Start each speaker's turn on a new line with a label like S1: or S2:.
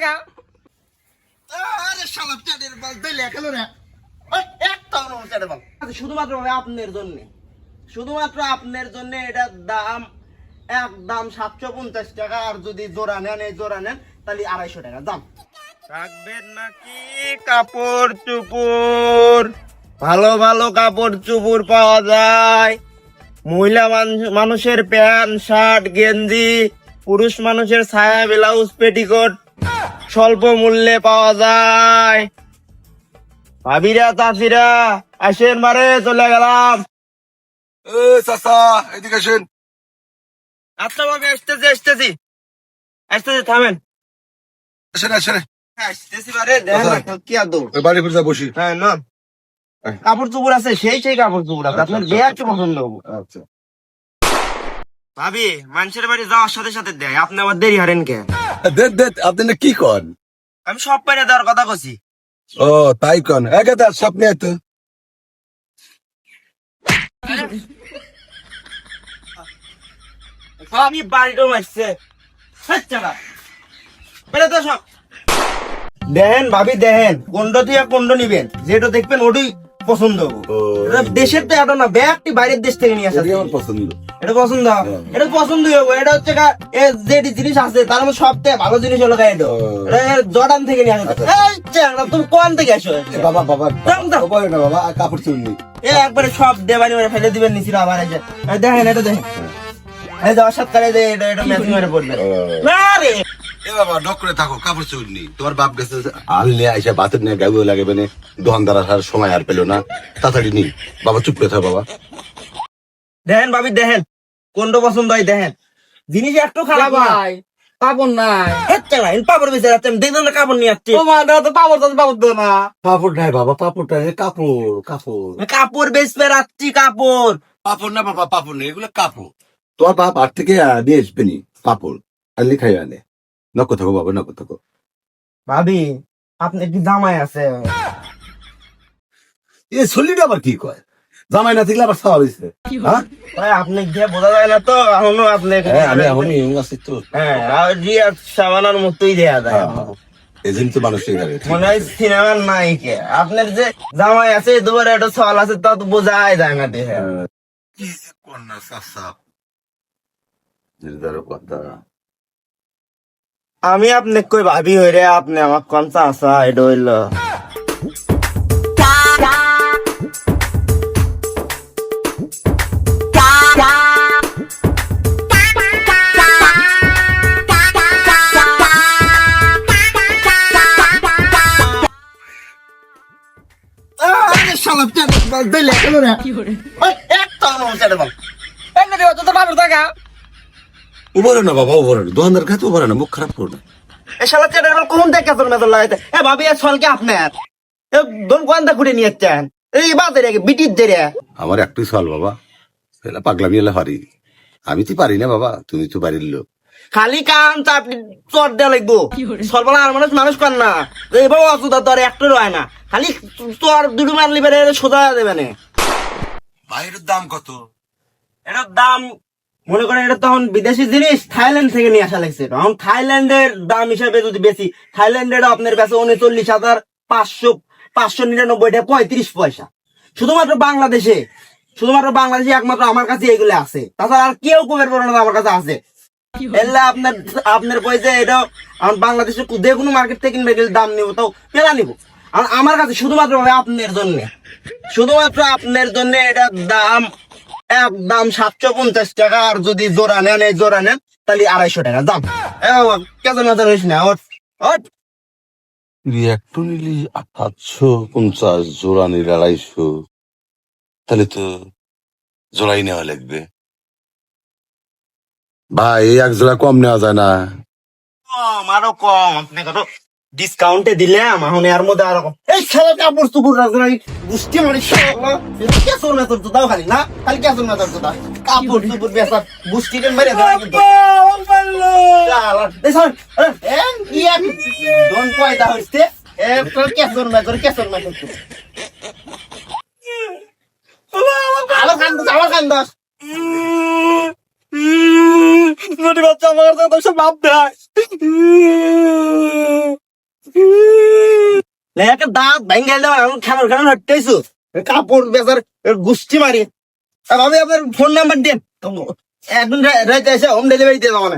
S1: টাকা।
S2: আরে শালা চাটের বল দিলে কেন রে। ওই, একটা অনুমান বল।
S1: আচ্ছা, শুধুমাত্র আপনার জন্য। শুধুমাত্র আপনার জন্য এটার দাম একদম সাতশো পঞ্চাশ টাকা আর যদি জোড়া নেন এই জোড়া নেন তাহলে আড়াইশো টাকা দাম। থাকবেন নাকি কাপড় চুপুর? ভালো ভালো কাপড় চুপুর পাওয়া যায়। মহিলা মানুষ- মানুষের প্যান্ট শার্ট গেঞ্জি পুরুষ মানুষের ছায়া ব্লাউজ পেটিকোট। স্বল্প মূল্যে পাওয়া যায়। ভাবিরা চাষিরা আসেন মারে চলে গেলাম।
S3: এদিকে আসেন।
S1: আচ্ছা ভাবি আসতেছি আসতেছি। আসতেছি থামেন।
S3: আসেন আসেন।
S1: কাপড় চুপুর আছে সেই সেই কাপড় চুপুর আছে। আপনার বিয়ার কি পছন্দ হব।
S3: আচ্ছা।
S1: ভাবি মানুষের বাড়ি যাওয়ার সাথে সাথে দেয়। আপনি আবার দেরি হারেন কে?
S3: দে দে আপনি না কি কন?
S1: আমি সব পাইরে দেওয়ার কথা কছি
S3: ও তাই কন। একে তার স্বপ্নে তো
S1: আমি মারছে। বেরোতে সব দেখেন ভাবি দেখেন। কোনটা থেকে কোনটা নিবেন। যেটা দেখবেন ওটাই পছন্দ। হব দেশের তো এটা না ব্যাগটি বাইরের দেশ থেকে নিয়ে আসা
S3: পছন্দ।
S1: এটা পছন্দ। এটা পছন্দই হবে এটা হচ্ছে যে জিনিস আছে তার মধ্যে সবথেকে ভালো জিনিস হলো এটা। জর্ডান থেকে নিয়ে আসা
S3: আচ্ছা।
S1: তুমি কোন থেকে আসো?
S3: বাবা বাবা। বাবা না বাবা কাপড়
S1: এ একবারে সব দেবানি মেরে ফেলে দিবেন নিচে আবার এই যে। দেখেন এটা দেখেন। এই যাওয়ার সাত কালে এটা এটা ম্যাচিং মেরে পড়বে।
S3: ও।
S1: না রে!
S3: এ বাবা ডক করে থাকো কাপড় তোমার বাপ গেছে আল নিয়ে আইসা বাতের নিয়ে গাবো লাগে মানে দোকানদার আসার সময় আর পেল না। তাড়াতাড়ি নি। বাবা চুপ করে থাক বাবা।
S1: দেখেন ভাবি দেখেন। কোনটা পছন্দ হয় দেখেন? জিনিস একটু খারাপ
S2: ভাই কাপড় নাই।
S1: হচ্ছে পাপড় বেঁচে যাচ্ছে আমি না কাপড় নিয়ে আসছি।
S2: ও মা তো পাপড় তো পাপড় না।
S3: কাপড় নাই বাবা কাপড়টা কাপড় কাপড়।
S1: আমি কাপড় বেচতে রাখছি কাপড়।
S3: পাপড় না বাবা পাপড় নেই এগুলো কাপড়। তোমার বাপ আট থেকে নিয়ে আসবে নি পাপড় আর লিখাই আনে নক থাকো বাবা নক থাকো।
S1: ভাবি আপনি কি জামাই আছে।
S3: এ আবার কি কয়? জামাই না থাকলে আবার খাওয়া হয়েছে হ্যাঁ?
S1: ভাই আপনি গিয়ে বোঝা যায় না তো এখনও আপনি
S3: হ্যাঁ, আমি এখনই ইয়ং আছি তো।
S1: হ্যাঁ সাবানার মতোই দেয়া যায়।
S3: এই জন্য তো মানুষ এই
S1: মনে হয় সিনেমার নায়িকা। আপনার যে জামাই আছে দুবারে একটা সল আছে তা তো বোঝাই যায় না দেখে।
S3: কি যে কন্যা সাপ সাপ কথা।
S1: আমি আপনি কই ভাবি হইরে আপনি আমার কনসা আসা এটা হইল। একটা বল।
S2: এমনি তো টাকা।
S3: উবরে না বাবা উবরে না। দোকানদার খাতে উবরে না মুখ খারাপ করো না।
S1: এ শালা চাটের বল কোন দেখে তোর মেতর লাগাইতে? এ ভাবি এ সলকে আপনার। এ দোন কোয়ান্দা খুঁড়ে নিয়ে যাচ্ছেন এই বাজারে বিটির দেরে।
S3: আমার একটু সল বাবা পাগলামি এলা পারি আমি তো পারি না বাবা তুমি তো বাড়ির লোক।
S1: খালি কান চাপড়ি চর দেওয়া লাগবো। সর্বলা আর মানুষ মানুষ কর না। এবার অসুধা তোর একটু হয় না। খালি চর দুটো মারলি বেড়ে সোজা দেবে না
S3: বাইরের দাম কত?
S1: এটার দাম মনে করেন এটা তখন বিদেশি জিনিস থাইল্যান্ড থেকে নিয়ে আসা লাগছে। তখন থাইল্যান্ডের দাম হিসাবে যদি বেশি থাইল্যান্ডের আপনার কাছে উনচল্লিশ হাজার পাঁচশো পাঁচশো নিরানব্বই টাকা পঁয়ত্রিশ পয়সা। শুধুমাত্র বাংলাদেশে। শুধুমাত্র বাংলাদেশে একমাত্র আমার কাছে এগুলো আছে। তাছাড়া আর কেউ কমের পড়ানো আমার কাছে আছে। মার্কেট থেকে দাম পেলা আর আমার কাছে আপনার জন্য। শুধুমাত্র আপনার দাম একদম সাতশো পঞ্চাশ টাকা, আর যদি জোড়া নেন, এই জোড়া নেন, তাহলে আড়াইশো টাকা, দাম। কেজন হাজার হইস না
S3: নিলি সাতশো পঞ্চাশ জোড়া নিলে আড়াইশো, তাহলে তো জোড়াই নেওয়া লাগবে। ভাই এক জোড়া কম নেওয়া যায় না।
S1: কম আরও কম। আপনাকে তো ডিসকাউন্টে দিলাম এখন এর মধ্যে আরও কম। এই খেলা কাপড় চুপুর রাজনাই গুষ্টি মারি শালা কেসর মেতর তো দাও খালি না? খালি কেসর মেতর তো দাও কাপড় চুপুর বেসা গুষ্টি টেন মেরে ডন পয়দা হইছে। এ তো কেসর মেতর কেসর মেতর তো আবার কান দাও আবার কান
S2: ছোটি বাচ্চা আমার কাছে তোর বাপ দেয়
S1: লেখা দাঁত ভেঙে দাও আমি খাবার খাবার হটতেছো কাপড় বেচার গুষ্টি মারি। আমি আপনার ফোন নাম্বার দেন এখন রাইতে এসে হোম ডেলিভারি দিয়ে দেবো